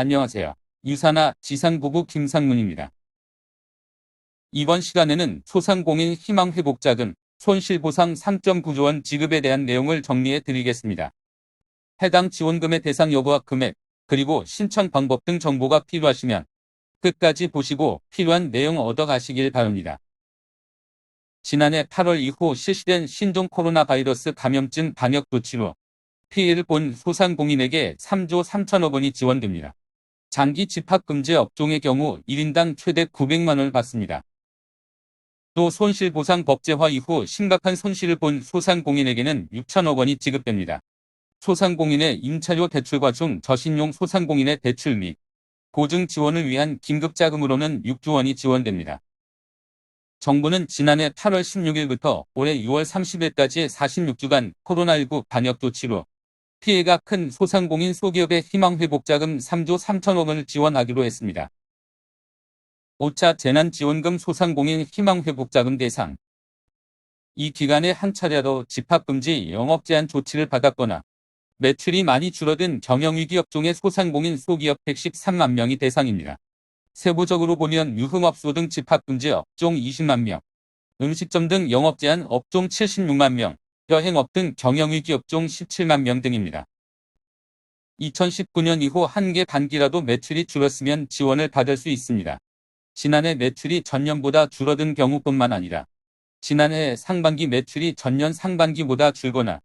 안녕하세요. 유사나 지상부부 김상문입니다. 이번 시간에는 소상공인 희망회복자금 손실보상 3.9조 원 지급에 대한 내용을 정리해 드리겠습니다. 해당 지원금의 대상 여부와 금액, 그리고 신청 방법 등 정보가 필요하시면 끝까지 보시고 필요한 내용 얻어가시길 바랍니다. 지난해 8월 이후 실시된 신종 코로나 바이러스 감염증 방역 조치로 피해를 본 소상공인에게 3조 3천억 원이 지원됩니다. 장기 집합금지 업종의 경우 1인당 최대 900만원을 받습니다. 또 손실보상 법제화 이후 심각한 손실을 본 소상공인에게는 6천억 원이 지급됩니다. 소상공인의 임차료 대출과 중 저신용 소상공인의 대출 및 보증 지원을 위한 긴급자금으로는 6조 원이 지원됩니다. 정부는 지난해 8월 16일부터 올해 6월 30일까지 46주간 코로나19 방역 조치로 피해가 큰 소상공인 소기업의 희망회복자금 3조 3천억 원을 지원하기로 했습니다. 5차 재난지원금 소상공인 희망회복자금 대상 이 기간에 한 차례로 집합금지 영업제한 조치를 받았거나 매출이 많이 줄어든 경영위기 업종의 소상공인 소기업 113만 명이 대상입니다. 세부적으로 보면 유흥업소 등 집합금지 업종 20만 명, 음식점 등 영업제한 업종 76만 명, 여 행업 등 경영위기 업종 17만 명 등입니다. 2019년 이후 한 개 반기라도 매출이 줄었으면 지원을 받을 수 있습니다. 지난해 매출이 전년보다 줄어든 경우뿐만 아니라 지난해 상반기 매출이 전년 상반기보다 줄거나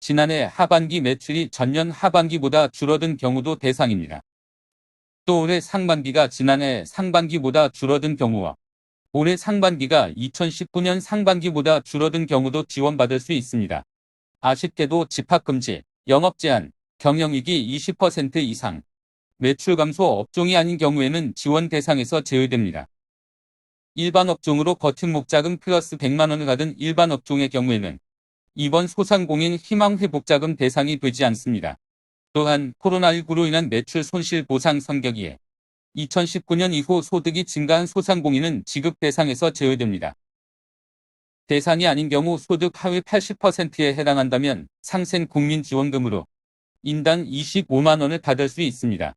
지난해 하반기 매출이 전년 하반기보다 줄어든 경우도 대상입니다. 또 올해 상반기가 지난해 상반기보다 줄어든 경우와 올해 상반기가 2019년 상반기보다 줄어든 경우도 지원받을 수 있습니다. 아쉽게도 집합금지, 영업제한, 경영이익이 20% 이상, 매출 감소 업종이 아닌 경우에는 지원 대상에서 제외됩니다. 일반 업종으로 버팀 목자금 플러스 100만원을 받은 일반 업종의 경우에는 이번 소상공인 희망회복자금 대상이 되지 않습니다. 또한 코로나19로 인한 매출 손실 보상 성격이에 2019년 이후 소득이 증가한 소상공인은 지급 대상에서 제외됩니다. 대상이 아닌 경우 소득 하위 80%에 해당한다면 상생 국민지원금으로 인당 25만원을 받을 수 있습니다.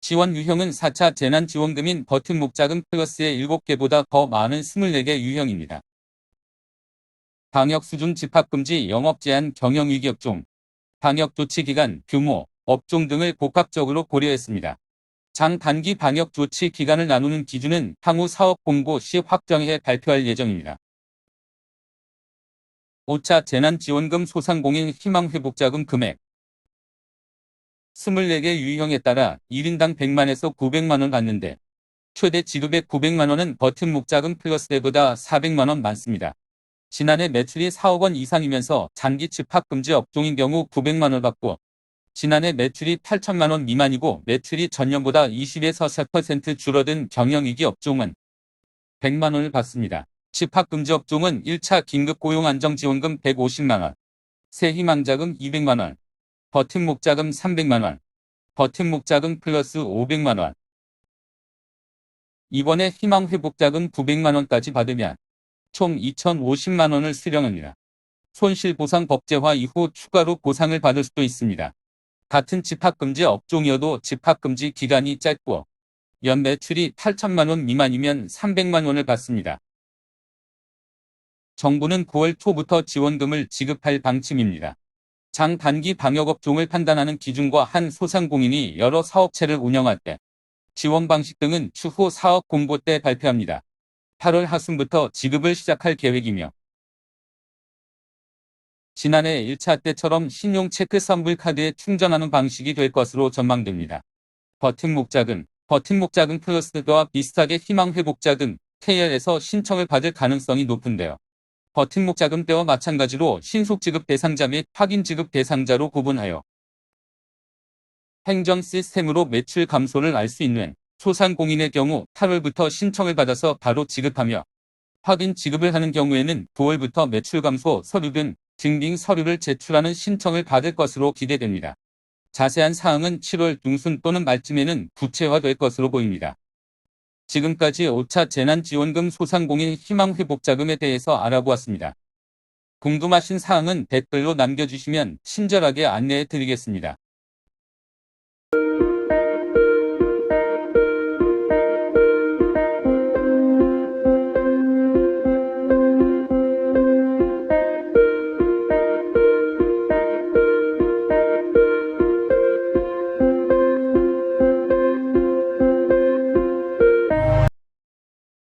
지원 유형은 4차 재난지원금인 버팀목자금 플러스의 7개보다 더 많은 24개 유형입니다. 방역 수준 집합금지 영업 제한 경영위기업종, 방역조치기간, 규모, 업종 등을 복합적으로 고려했습니다. 장단기 방역 조치 기간을 나누는 기준은 향후 사업 공고 시 확정해 발표할 예정입니다. 5차 재난지원금 소상공인 희망회복자금 금액 24개 유형에 따라 1인당 100만에서 900만원 받는데 최대 지급액 900만원은 버팀목자금 플러스 대보다 400만원 많습니다. 지난해 매출이 4억원 이상이면서 장기 집합금지 업종인 경우 900만원 받고 지난해 매출이 8천만 원 미만이고 매출이 전년보다 20에서 4% 줄어든 경영위기 업종은 100만 원을 받습니다. 집합금지 업종은 1차 긴급고용안정지원금 150만 원, 새희망자금 200만 원, 버팀목자금 300만 원, 버팀목자금 플러스 500만 원. 이번에 희망회복자금 900만 원까지 받으면 총 2050만 원을 수령합니다. 손실보상 법제화 이후 추가로 보상을 받을 수도 있습니다. 같은 집합금지 업종이어도 집합금지 기간이 짧고 연 매출이 8천만원 미만이면 300만원을 받습니다. 정부는 9월 초부터 지원금을 지급할 방침입니다. 장단기 방역업종을 판단하는 기준과 한 소상공인이 여러 사업체를 운영할 때 지원 방식 등은 추후 사업 공고 때 발표합니다. 8월 하순부터 지급을 시작할 계획이며 지난해 1차 때처럼 신용체크 선불카드에 충전하는 방식이 될 것으로 전망됩니다. 버팀목자금, 버팀목자금 플러스와 비슷하게 희망회복자금, KL에서 신청을 받을 가능성이 높은데요. 버팀목자금 때와 마찬가지로 신속지급 대상자 및 확인지급 대상자로 구분하여 행정 시스템으로 매출 감소를 알 수 있는 소상공인의 경우 8월부터 신청을 받아서 바로 지급하며 확인 지급을 하는 경우에는 9월부터 매출 감소 서류 등 증빙 서류를 제출하는 신청을 받을 것으로 기대됩니다. 자세한 사항은 7월 중순 또는 말쯤에는 구체화될 것으로 보입니다. 지금까지 5차 재난지원금 소상공인 희망회복자금에 대해서 알아보았습니다. 궁금하신 사항은 댓글로 남겨주시면 친절하게 안내해 드리겠습니다.